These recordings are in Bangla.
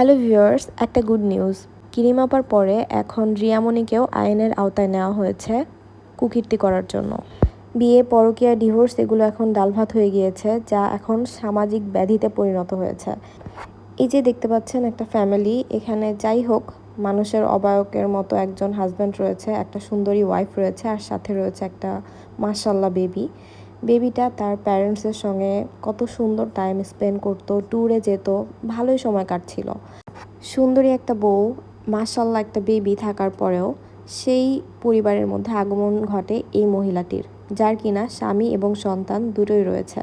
হ্যালো ভিউয়ার্স, একটা গুড নিউজ। কিরিমাপার পরে এখন রিয়ামণিকেও আইনের আওতায় নেওয়া হয়েছে কুকীর্তি করার জন্য। বিয়ে, পরকীয়া, ডিভোর্স এগুলো এখন ডালভাত হয়ে গিয়েছে, যা এখন সামাজিক ব্যাধিতে পরিণত হয়েছে। এই যে দেখতে পাচ্ছেন একটা ফ্যামিলি, এখানে যাই হোক, মানুষের অবায়কের মতো একজন হাজব্যান্ড রয়েছে, একটা সুন্দরী ওয়াইফ রয়েছে, আর সাথে রয়েছে একটা মাশাল্লাহ বেবি। বেবিটা তার প্যারেন্টসের সঙ্গে কত সুন্দর টাইম স্পেন্ড করতো ট্যুরে যেত, ভালোই সময় কাটছিল। সুন্দরী একটা বউ মাশাল্লাহ একটা বেবি থাকার পরেও সেই পরিবারের মধ্যে আগমন ঘটে এই মহিলাটির, যার কিনা স্বামী এবং সন্তান দুটোই রয়েছে।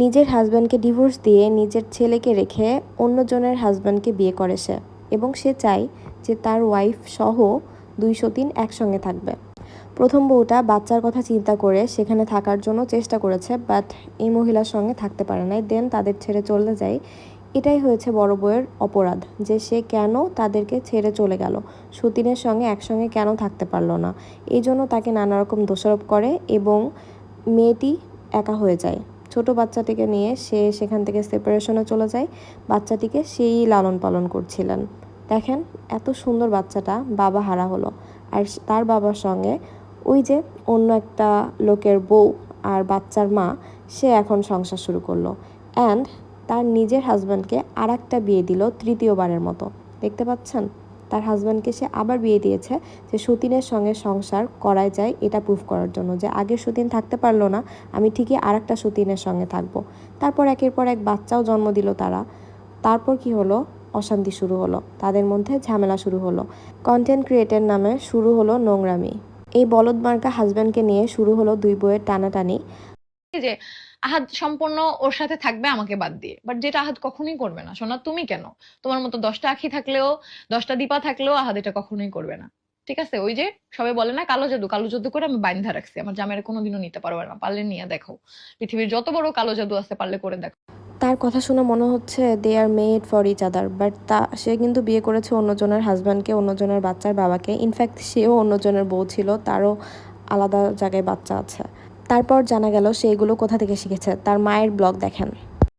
নিজের হাজব্যান্ডকে ডিভোর্স দিয়ে নিজের ছেলেকে রেখে অন্যজনের হাজব্যান্ডকে বিয়ে করে সে এবং সে চায় যে তার ওয়াইফ সহ দুইশো তিন একসঙ্গে থাকবে। প্রথম বউটা বাচ্চার কথা চিন্তা করে সেখানে থাকার জন্য চেষ্টা করেছে বাট এই মহিলার সঙ্গে থাকতে পারে নাই। দেন তাদের ছেড়ে চলে যায়। এটাই হয়েছে বড় বউয়ের অপরাধ, যে সে কেন তাদেরকে ছেড়ে চলে গেল। সতীনের সঙ্গে একসঙ্গে কেন থাকতে পারল না। এই জন্য তাকে নানা রকম দোষারোপ করে এবং মেয়েটি একা হয়ে যায়। ছোট বাচ্চাটিকে নিয়ে সে সেখান থেকে সেপারেশনে চলে যায়। বাচ্চাটিকে সেই লালন পালন করছিলেন। দেখেন, এত সুন্দর বাচ্চাটা বাবা হারা হলো। আর তার বাবার সঙ্গে ওই যে অন্য একটা লোকের বউ আর বাচ্চার মা, সে এখন সংসার শুরু করল। অ্যান্ড তার নিজের হাজব্যান্ডকে আর একটা বিয়ে দিল তৃতীয়বারের মতো। দেখতে পাচ্ছেন? তার হাজব্যান্ডকে সে আবার বিয়ে দিয়েছে যে সতীনের সঙ্গে সংসার করাই যায় এটা প্রুফ করার জন্য যে আগের সতীন থাকতে পারল না, আমি ঠিকই আর একটা সতীনের সঙ্গে থাকব। তারপর একের পর এক বাচ্চাও জন্ম দিল তারা। তারপর কি হলো? অশান্তি শুরু হলো। তাদের মধ্যে ঝামেলা শুরু হলো। কন্টেন্ট ক্রিয়েটার নামে শুরু হলো নোংরামি। এই বলদ মার্কা হাজব্যান্ডকে নিয়ে শুরু হলো দুই বইয়ের টানাটানি। যে আহাদ সম্পূর্ণ ওর সাথে থাকবে, আমাকে বাদ দিয়ে। বাট যেটা আহাদ কখনোই করবে না, সোনা, তুমি কেন? তোমার মতো দশটা আখি থাকলেও, দশটা দীপা থাকলেও আহাদ এটা কখনোই করবে না। ঠিক আছে? ওই যে সবাই বলে না, কালো জাদু কালো জাদু করে আমি বাইন্ধা রাখছি। আমার জামাইয়ের কোনোদিনও নিতে পারবে না। পারলে নিয়ে দেখো। পৃথিবীর যত বড় কালো জাদু আছে, পারলে করে দেখো। তার কথা শুনে মনে হচ্ছে they are made for each other but তা, সে কিন্তু বিয়ে করেছে অন্যজনের হাজব্যান্ডকে অন্যজনের বাচ্চার বাবাকে। ইনফ্যাক্ট সেও অন্যজনের বউ ছিল, তারও আলাদা জায়গায় বাচ্চা আছে। তারপর জানা গেল সে এগুলো কোথা থেকে শিখেছে। তার মায়ের ব্লগ দেখেন।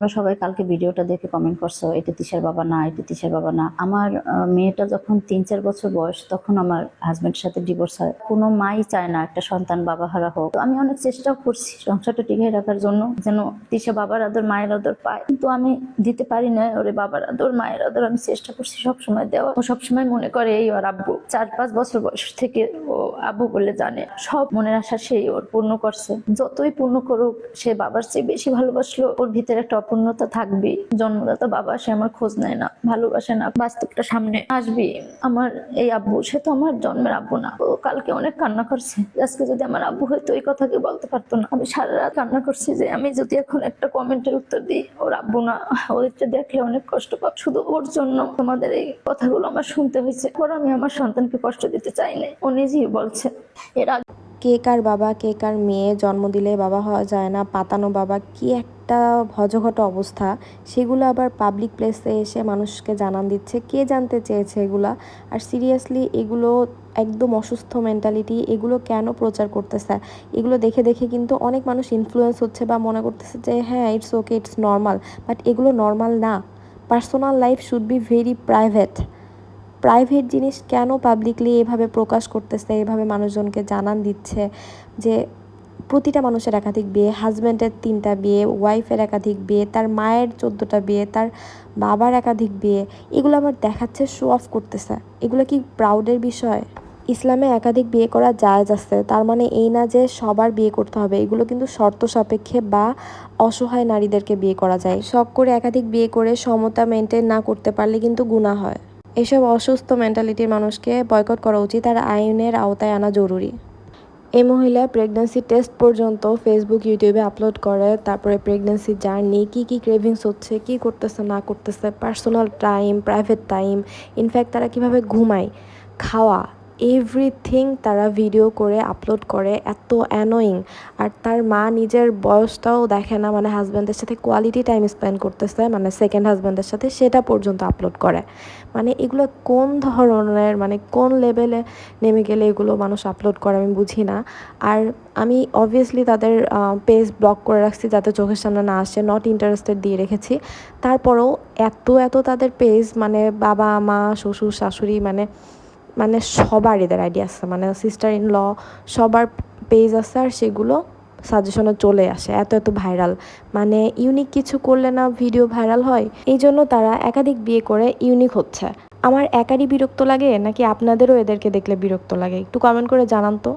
তোমরা সবাই কালকে ভিডিওটা দেখে কমেন্ট করছ, এটা তিশার বাবা না, এটা তিশার বাবা না। আমার মেয়েটা যখন তিন চার বছর বয়স, তখন আমার হাজবেন্ডের সাথে ডিভোর্স হয়। কোনো মাই চায় না, একটা সন্তান বাবা হারা হোক। আমি অনেক চেষ্টাও করছি সংসারটা টিকিয়ে রাখার জন্য, যেন তিশা বাবার আদর, মায়ের আদর পায়। কিন্তু আমি দিতে পারি না ওরে বাবার আদর, মায়ের আদর আমি চেষ্টা করছি সবসময় দেওয়া ও সবসময় মনে করে এই ওর আব্বু। চার পাঁচ বছর বয়স থেকে ও আব্বু বলে জানে। সব মনের আশা সেই ওর পূর্ণ করছে। যতই পূর্ণ করুক, সে বাবার চেয়ে বেশি ভালোবাসলো। ওর ভিতরে একটা অপূর্ণতা থাকবে জন্মদাতা বাবা, সে আমার খোঁজ নেয় না, ভালোবাসে না। বাস্তবটা সামনে আসবে আমার এই আব্বু, সে তো আমার জন্মের আব্বু না। ও কালকে অনেক কান্না করছে। আজকে যদি আমার আব্বু হয়তো এই কথা কি বলতে পারতো না। আমি সারা রাত কান্না করছি যে, আমি যদি এখন একটা কমেন্টের উত্তর দিই, ওর আব্বু না ওদেরটা দেখলে অনেক কষ্ট পাব শুধু ওর জন্য তোমাদের এই কথাগুলো আমার শুনতে হয়েছে। ওর আমি আমার সন্তানকে কষ্ট দিতে চাই না ও নিজেই বলছে, এর আগে কে কার বাবা, কে কার মেয়ে জন্ম দিলে বাবা হওয়া যায় না, পাতানো বাবা কি একটা ভজঘট অবস্থা। সেগুলো আবার পাবলিক প্লেসে এসে মানুষকে জানান দিচ্ছে। কে জানতে চেয়েছে এগুলা? আর সিরিয়াসলি এগুলো একদম অসুস্থ মেন্টালিটি এগুলো কেন প্রচার করতেছে? এগুলো দেখে দেখে কিন্তু অনেক মানুষ ইনফ্লুয়েন্স হচ্ছে বা মনে করতেছে যে হ্যাঁ it's okay it's normal but এগুলো নর্মাল না। Personal life should be very private private জিনিস কেন পাবলিকলি এভাবে প্রকাশ করতেছে, এভাবে মানুষজনকে জানান দিচ্ছে যে প্রতিটা মানুষের একাধিক বিয়ে হাজব্যান্ডের তিনটা বিয়ে ওয়াইফের একাধিক বিয়ে, তার মায়ের চোদ্দোটা বিয়ে, তার বাবার একাধিক বিয়ে, এগুলো আবার দেখাচ্ছে শো অফ করতেছে। এগুলো কি প্রাউডের বিষয়? ইসলামে একাধিক বিয়ে করা জায়েজ আছে, তার মানে এই না যে সবার বিয়ে করতে হবে, এগুলো কিন্তু শর্ত সাপেক্ষে বা অসহায় নারীদেরকে বিয়ে করা যায়। শখ করে একাধিক বিয়ে করে সমতা মেনটেন না করতে পারলে কিন্তু গুণা হয়। এসব অসুস্থ মেন্টালিটির মানুষকে বয়কট করা উচিত আর আইনের আওতায় আনা জরুরি। এই মহিলা প্রেগন্যান্সি টেস্ট পর্যন্ত ফেসবুক ইউটিউবে আপলোড করে, তারপরে প্রেগন্যান্সি জার্নি কী কী ক্রেভিংস হচ্ছে, কী করতেছে, না করতেছে personal time private time in fact তারা কীভাবে ঘুমায়, খাওয়া এভরিথিং তারা ভিডিও করে আপলোড করে, এত অ্যানোয়িং আর তার মা নিজের বয়সটাও দেখে না মানে হাজব্যান্ডের সাথে কোয়ালিটি টাইম স্পেন্ড করতেছে মানে সেকেন্ড হাজব্যান্ডের সাথে সেটা পর্যন্ত আপলোড করে। মানে এগুলো কোন ধরনের মানে কোন লেভেলে নেমে গেলে এগুলো মানুষ আপলোড করে আমি বুঝি না। আর আমি অবভিয়াসলি তাদের পেজ ব্লক করে রাখছি যাতে চোখের সামনে না আসে নট ইন্টারেস্টেড দিয়ে রেখেছি। তারপরেও এত এত তাদের পেজ মানে বাবা মা শ্বশুর শাশুড়ি মানে মানে সবার এদের আইডিয়া আছে মানে সিস্টার ইন ল সবার পেজ আছে আর সেগুলো সাজেশনে চলে আসে, এত এত ভাইরাল মানে ইউনিক কিছু করলে না ভিডিও ভাইরাল হয়? এই জন্য তারা একাধিক বিয়ে করে ইউনিক হচ্ছে। আমার একারই বিরক্ত লাগে নাকি আপনাদেরও এদেরকে দেখলে বিরক্ত লাগে? একটু কমেন্ট করে জানান তো।